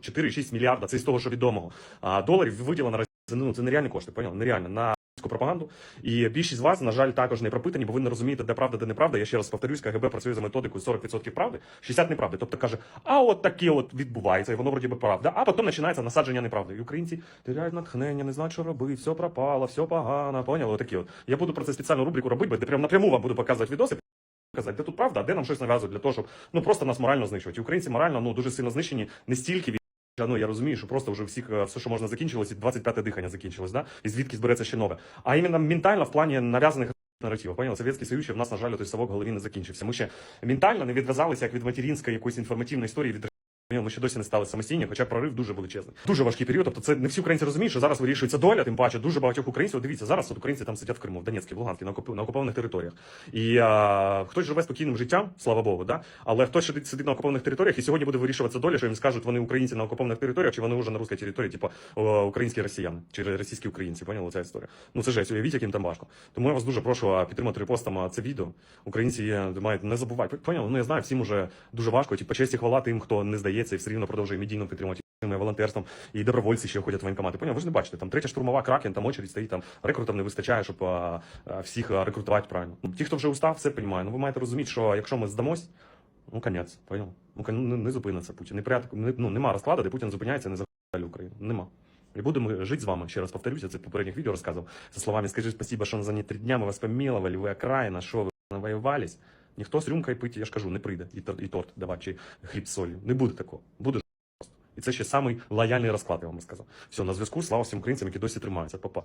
4,6 мільярда, це з того, що відомого, доларів виділено. Ну, це нереальні кошти, поняли? Нереально. На пропаганду. І більшість з вас, на жаль, також не пропитані, бо ви не розумієте, де правда, де неправда. Я ще раз повторюсь, КГБ працює за методикою 40% правди, 60% неправди. Тобто каже, а от таке от відбувається, і воно вроді би правда. А потім починається насадження неправди. І українці теряють натхнення, не знають, що робити, все пропало, все погано. Поняли? Отакі от. Я буду про це спеціальну рубрику робити, де прямо напряму вам буду показувати відоси. Казати, де тут правда, а де нам щось нав'язують для того, щоб ну просто нас морально знищувати. І українці морально ну дуже сильно знищені не стільки від. Ну, я розумію, що просто вже всіх е, все, що можна закінчилось, і 25-те дихання закінчилось, да? І звідки збереться ще нове. А іменно ментально в плані нав'язаних наративів. Поняли? Совєтський Союз ще в нас, на жаль, той совок в голові не закінчився. Ми ще ментально не відв'язалися як від материнської якоїсь інформативної історії від ми ще досі не стали самостійні, хоча прорив дуже величезний. Дуже важкий період. Тобто це не всі українці розуміють, що зараз вирішується доля, тим паче дуже багатьох українців. Дивіться, зараз от українці там сидять в Криму, в Донецькій, в Луганській, на, окуп... на окупованих територіях. І а, хтось живе спокійним життям, слава Богу, да? але хтось сидить, на окупованих територіях, і сьогодні буде вирішуватися доля, що їм скажуть, вони українці на окупованих територіях, чи вони вже на русській території, типу українські росіяни, чи російські українці. Поняли ця історія? Ну це жесть, уявіть, яким там важко. Тому я вас дуже прошу підтримати репостом це відео. Українці мають не забувати. Поняли? Ну я знаю, всім уже дуже важко. Типу, честі хвала тим, хто не здається і все рівно продовжує медійно підтримувати волонтерством, і добровольці ще ходять в воєнкомати. Поняв? Ви ж не бачите, там третя штурмова кракен, там очередь стоїть, там рекрутам не вистачає, щоб а, а, всіх рекрутувати правильно. Ну, Ті, хто вже устав, все розуміє. Ну ви маєте розуміти, що якщо ми здамось, ну конець, поняв? Ну кон- не, не зупиниться Путін. Не порядку, не, ну нема розкладу, де Путін зупиняється, не захопить Україну. Нема. І будемо жити з вами. Ще раз повторюся, це в попередніх відео розказував. За словами скажи спасибо, що за не три дня ми вас помилували, ви окраїна, що ви навоювались. Ніхто з рюмкою пити, я ж кажу, не прийде і торт, і торт давати, чи хліб з солью. Не буде такого. Буде просто. І це ще самий лояльний розклад, я вам сказав. Все, на зв'язку. Слава всім українцям, які досі тримаються. Па-па.